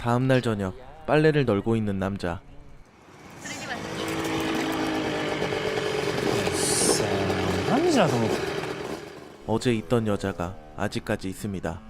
다음 날 저녁 빨래를 널고 있는 남자. 어제 있던 여자가 아직까지 있습니다.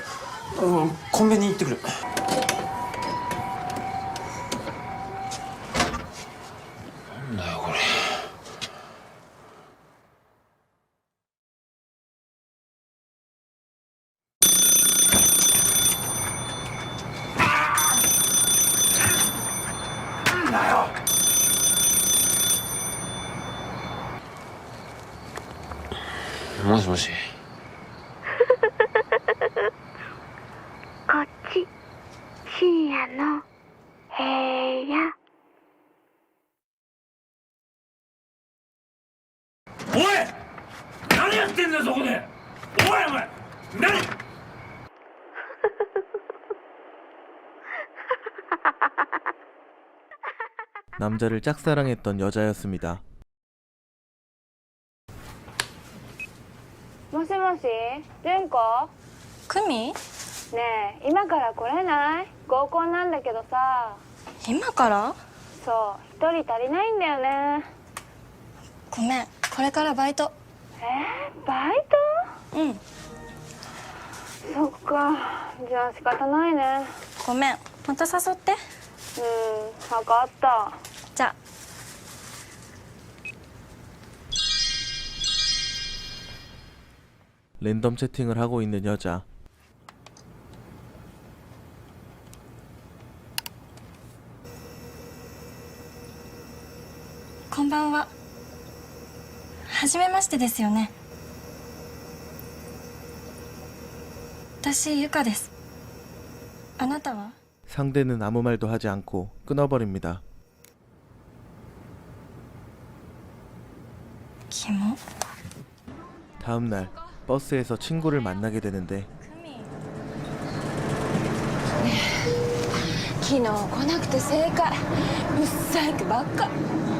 コンビニ行ってくるなんだよこれ。もしもし 深夜の部屋おい何やってんだよそこでおいお前何 남자를 짝사랑했던 여자였습니다. もしもし純子クミ ねえ今から来れない合コンなんだけどさ今からそう一人足りないんだよねごめんこれからバイトえー、バイうんトそっかじゃあ仕方ないねごめんまた誘ってうん分かったじゃあ 랜덤 채팅을 하고 있는 여자. ばんは初めましてですよね私ゆかですあなたは 상대는 아무 말도 하지 않고 끊어버립니다. キモ 다음 날 버스에서 친구를 만나게 되는데 クミ昨日来なくて正解うっさいくばっかそう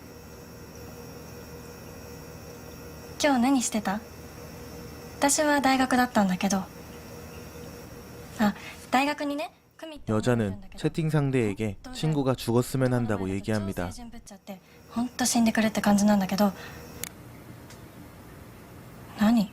今日何してた私は大学だったんだけどあ大学にね組って思ってるん 여자는 だけど 채팅 상대에게 친구가 죽었으면 한다고 얘기합니다. 超成人ぶっちゃって本当死んでくれって感じなんだけど何は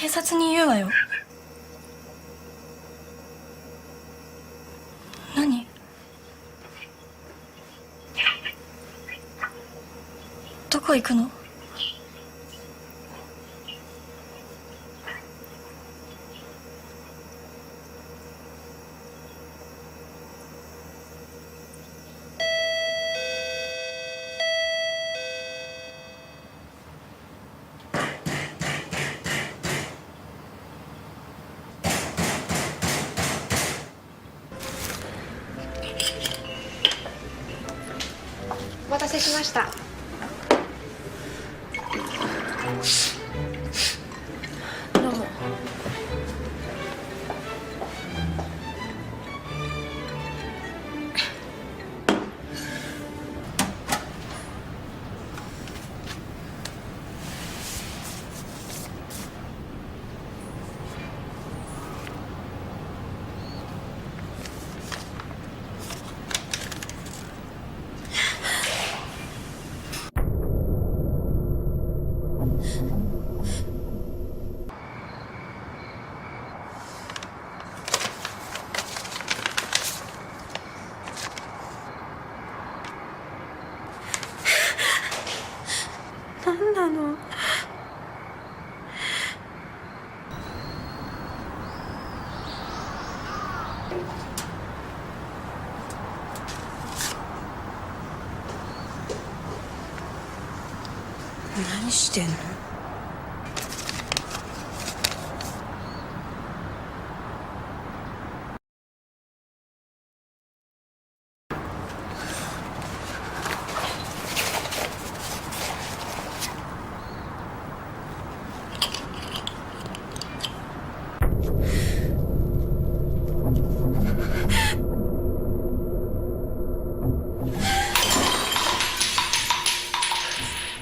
警察に言うわよ。何？どこ行くの？せしました。何なの？何してんの？